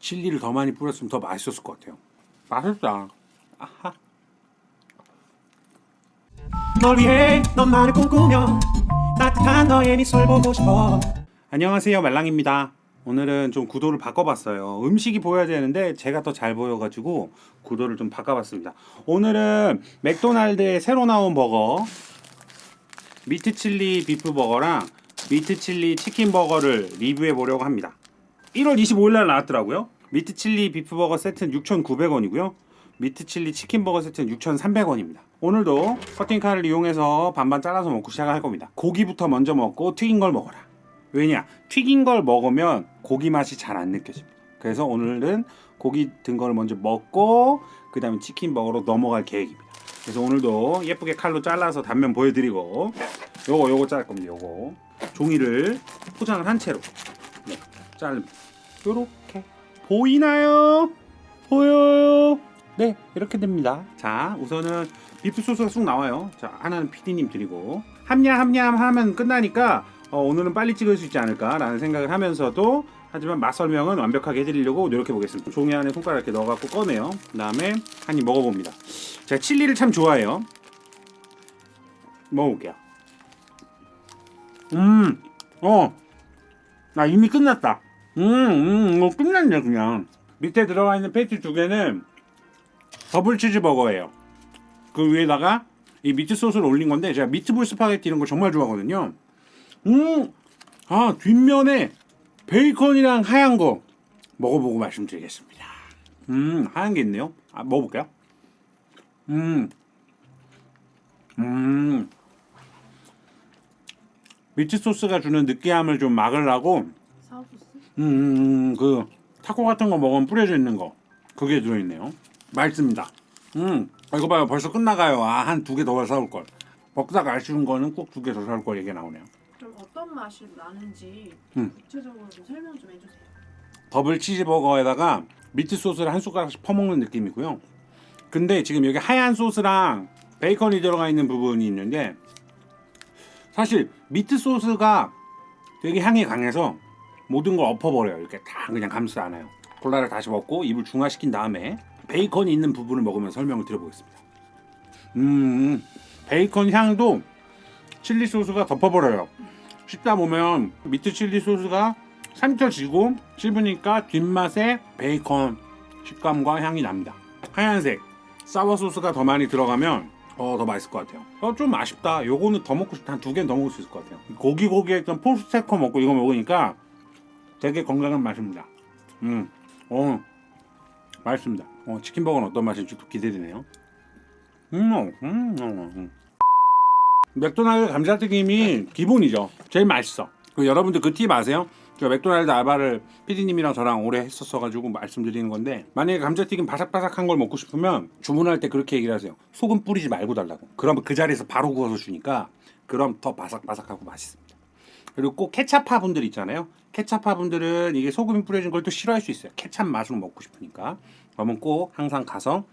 칠리를 더 많이 뿌렸으면 더 맛있었을 것 같아요. 맛있다. 아하. 널 위해 넌 나를 꿈꾸며 따뜻한 너의 미소를 보고 싶어 안녕하세요 말랑입니다. 오늘은 좀 구도를 바꿔봤어요. 음식이 보여야 되는데 제가 더 잘 보여가지고 구도를 좀 바꿔봤습니다. 오늘은 맥도날드의 새로 나온 버거 미트 칠리 비프 버거랑 미트 칠리 치킨 버거를 리뷰해 보려고 합니다. 1월 25일 날 나왔더라고요. 미트 칠리 비프 버거 세트는 6,900원이고요. 미트 칠리 치킨 버거 세트는 6,300원입니다. 오늘도 커팅칼을 이용해서 반반 잘라서 먹고 시작할 겁니다. 고기부터 먼저 먹고 튀긴 걸 먹어라. 왜냐? 튀긴 걸 먹으면 고기 맛이 잘 안 느껴집니다. 그래서 오늘은 고기 든 거를 먼저 먹고 그 다음에 치킨 버거로 넘어갈 계획입니다. 그래서 오늘도 예쁘게 칼로 잘라서 단면 보여드리고 요거 요거 자를 겁니다. 요거 종이를 포장을 한 채로 네, 자릅니다. 요렇게 보이나요? 보여요? 네 이렇게 됩니다. 자 우선은 비프 소스가 쑥 나와요. 자 하나는 PD님 드리고 함냠 함냠 하면 끝나니까 어, 오늘은 빨리 찍을 수 있지 않을까라는 생각을 하면서도 하지만 맛 설명은 완벽하게 해드리려고 노력해 보겠습니다. 종이 안에 손가락 이렇게 넣어갖고 꺼내요. 그 다음에 한 입 먹어봅니다. 제가 칠리를 참 좋아해요. 먹어볼게요. 음, 어, 나 이미 끝났다. 음, 음, 이거 끝났네 그냥. 밑에 들어가 있는 패티 두 개는 더블 치즈 버거예요. 그 위에다가 이 미트 소스를 올린 건데 제가 미트볼 스파게티 이런 거 정말 좋아하거든요. 음, 아 뒷면에 베이컨이랑 하얀 거 먹어보고 말씀드리겠습니다. 음, 하얀 게 있네요. 아, 먹어볼게요. 음, 음, 미트 소스가 주는 느끼함을 좀 막으려고? 음, 음, 그 타코 같은 거 먹으면 뿌려져 있는 거 그게 들어있네요. 맛있습니다. 음, 아, 이거 봐요. 벌써 끝나가요. 아, 한 두 개 더 사올 걸. 먹다가 아쉬운 거는 꼭 두 개 더 사올 걸 얘기 나오네요. 좀 어떤 맛이 나는지 음. 구체적으로 좀 설명 좀 해주세요. 더블 치즈버거에다가 미트 소스를 한 숟가락씩 퍼먹는 느낌이고요. 근데 지금 여기 하얀 소스랑 베이컨이 들어가 있는 부분이 있는데 사실 미트 소스가 되게 향이 강해서 모든 걸 엎어버려요. 이렇게 다 그냥 감싸 안아요. 콜라를 다시 먹고 입을 중화시킨 다음에 베이컨이 있는 부분을 먹으면 설명을 드려보겠습니다. 음, 베이컨 향도 칠리 소스가 덮어버려요. 씹다 보면 미트 칠리 소스가 삼켜지고 씹으니까 뒷맛에 베이컨 식감과 향이 납니다. 하얀색 사워 소스가 더 많이 들어가면 어, 더 맛있을 것 같아요. 어, 좀 아쉽다. 요거는 더 먹고 싶다. 한 두 개는 더 먹을 수 있을 것 같아요. 고기 고기 했던 포스테커 먹고 이거 먹으니까 되게 건강한 맛입니다. 음, 어, 맛있습니다. 어, 치킨 버거는 어떤 맛일지 또 기대되네요. 음, 어, 음, 음, 음. 맥도날드 감자튀김이 기본이죠. 제일 맛있어. 그 여러분들 그 팁 아세요? 저 맥도날드 알바를 PD님이랑 저랑 오래 했었어가지고 말씀드리는 건데 만약에 감자튀김 바삭바삭한 걸 먹고 싶으면 주문할 때 그렇게 얘기를 하세요. 소금 뿌리지 말고 달라고. 그러면 그 자리에서 바로 구워서 주니까 그럼 더 바삭바삭하고 맛있습니다. 그리고 꼭 케찹파 분들 있잖아요. 케찹파 분들은 이게 소금이 뿌려진 걸 또 싫어할 수 있어요. 케찹 맛으로 먹고 싶으니까. 그러면 꼭 항상 가서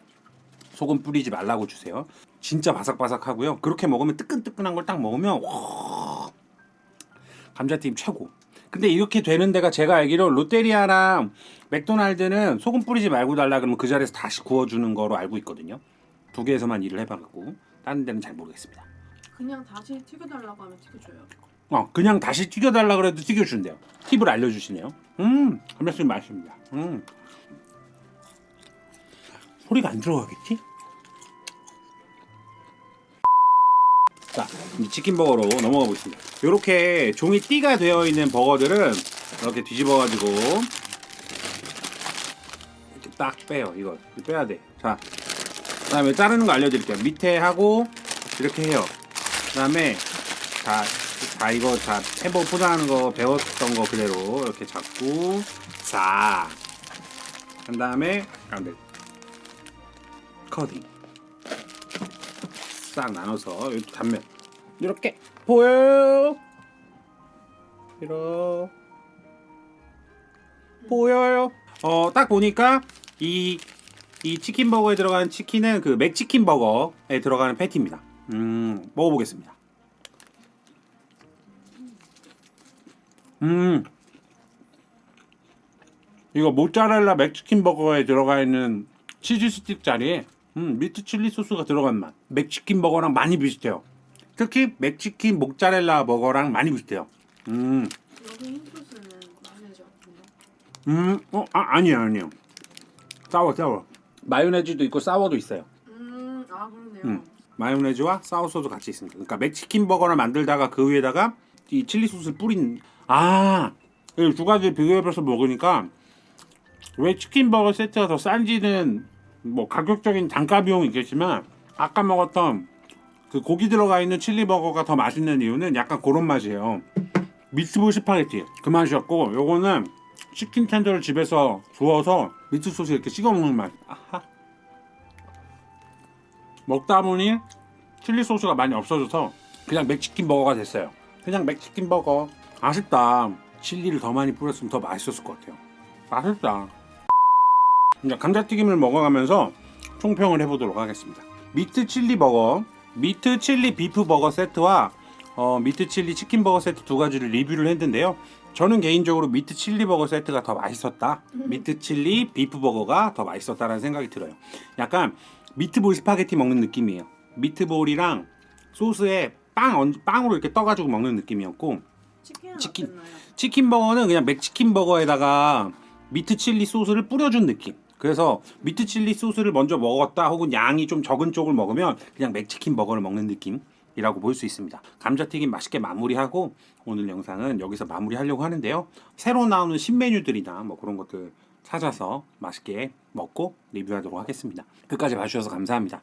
소금 뿌리지 말라고 주세요. 진짜 바삭바삭하고요. 그렇게 먹으면 뜨끈뜨끈한 걸 딱 먹으면 와 감자튀김 최고. 근데 이렇게 되는 데가 제가 알기로 롯데리아랑 맥도날드는 소금 뿌리지 말고 달라 그러면 그 자리에서 다시 구워주는 거로 알고 있거든요. 두 개에서만 일을 해봐갖고 다른 데는 잘 모르겠습니다. 그냥 다시 튀겨달라고 하면 튀겨줘요. 어 그냥 다시 튀겨달라 그래도 튀겨준대요. 팁을 알려주시네요. 음 감자튀김 맛있습니다. 음 소리가 안 들어가겠지? 자, 이 치킨 버거로 넘어가 보겠습니다. 이렇게 종이 띠가 되어 있는 버거들은 이렇게 뒤집어 가지고 이렇게 딱 빼요. 이거 빼야 돼. 자, 그 다음에 자르는 거 알려드릴게요. 밑에 하고 이렇게 해요. 그 다음에 자, 자 이거 자 햄버거 포장하는 거 배웠던 거 그대로 이렇게 잡고 싹. 한 다음에 가운데 커딩. 싹 나눠서 이 단면 이렇게 보여요. 이렇게 보여요. 어, 딱 보니까 이, 이 치킨 버거에 들어가는 치킨은 그 맥치킨 버거에 들어가는 패티입니다. 음, 먹어보겠습니다. 음, 이거 모짜렐라 맥치킨 버거에 들어가 있는 치즈 스틱 자리에 음, 미트 칠리 소스가 들어간 맛. 맥치킨 버거랑 많이 비슷해요. 특히 맥치킨 모짜렐라 버거랑 많이 비슷해요. 음, 여기 흰 소스는 마요네즈 같은데. 음, 어, 아, 아니에요, 아니에요. 싸워, 싸워. 마요네즈도 있고 사워도 있어요. 음, 아 그러네요. 음. 마요네즈와 사워 소스 같이 있습니다. 그러니까 맥치킨 버거를 만들다가 그 위에다가 이 칠리 소스를 뿌린 아, 이 두 가지 비교해서 먹으니까 왜 치킨 버거 세트가 더 싼지는 뭐 가격적인 단가 비용이 있겠지만 아까 먹었던 그 고기 들어가 있는 칠리 버거가 더 맛있는 이유는 약간 그런 맛이에요. 미트볼 스파게티 그 맛이었고 요거는 치킨 텐더를 집에서 구워서 미트 소스 이렇게 찍어 먹는 맛. 아하. 먹다 보니 칠리 소스가 많이 없어져서 그냥 맥치킨 버거가 됐어요. 그냥 맥치킨 버거. 아쉽다. 칠리를 더 많이 뿌렸으면 더 맛있었을 것 같아요. 맛있다. 이제 감자튀김을 먹어가면서 총평을 해보도록 하겠습니다. 미트 칠리 버거, 미트 칠리 비프 버거 세트와 어, 미트 칠리 치킨 버거 세트 두 가지를 리뷰를 했는데요. 저는 개인적으로 미트 칠리 버거 세트가 더 맛있었다. 미트 칠리 비프 버거가 더 맛있었다라는 생각이 들어요. 약간 미트볼 스파게티 먹는 느낌이에요. 미트볼이랑 소스에 빵 얹- 빵으로 이렇게 떠가지고 먹는 느낌이었고 치킨. 어땠나요? 치킨 버거는 그냥 맥치킨 버거에다가 미트 칠리 소스를 뿌려준 느낌. 그래서 미트 칠리 소스를 먼저 먹었다 혹은 양이 좀 적은 쪽을 먹으면 그냥 맥치킨 버거를 먹는 느낌이라고 볼 수 있습니다. 감자튀김 맛있게 마무리하고 오늘 영상은 여기서 마무리하려고 하는데요. 새로 나오는 신메뉴들이나 뭐 그런 것들 찾아서 맛있게 먹고 리뷰하도록 하겠습니다. 끝까지 봐주셔서 감사합니다.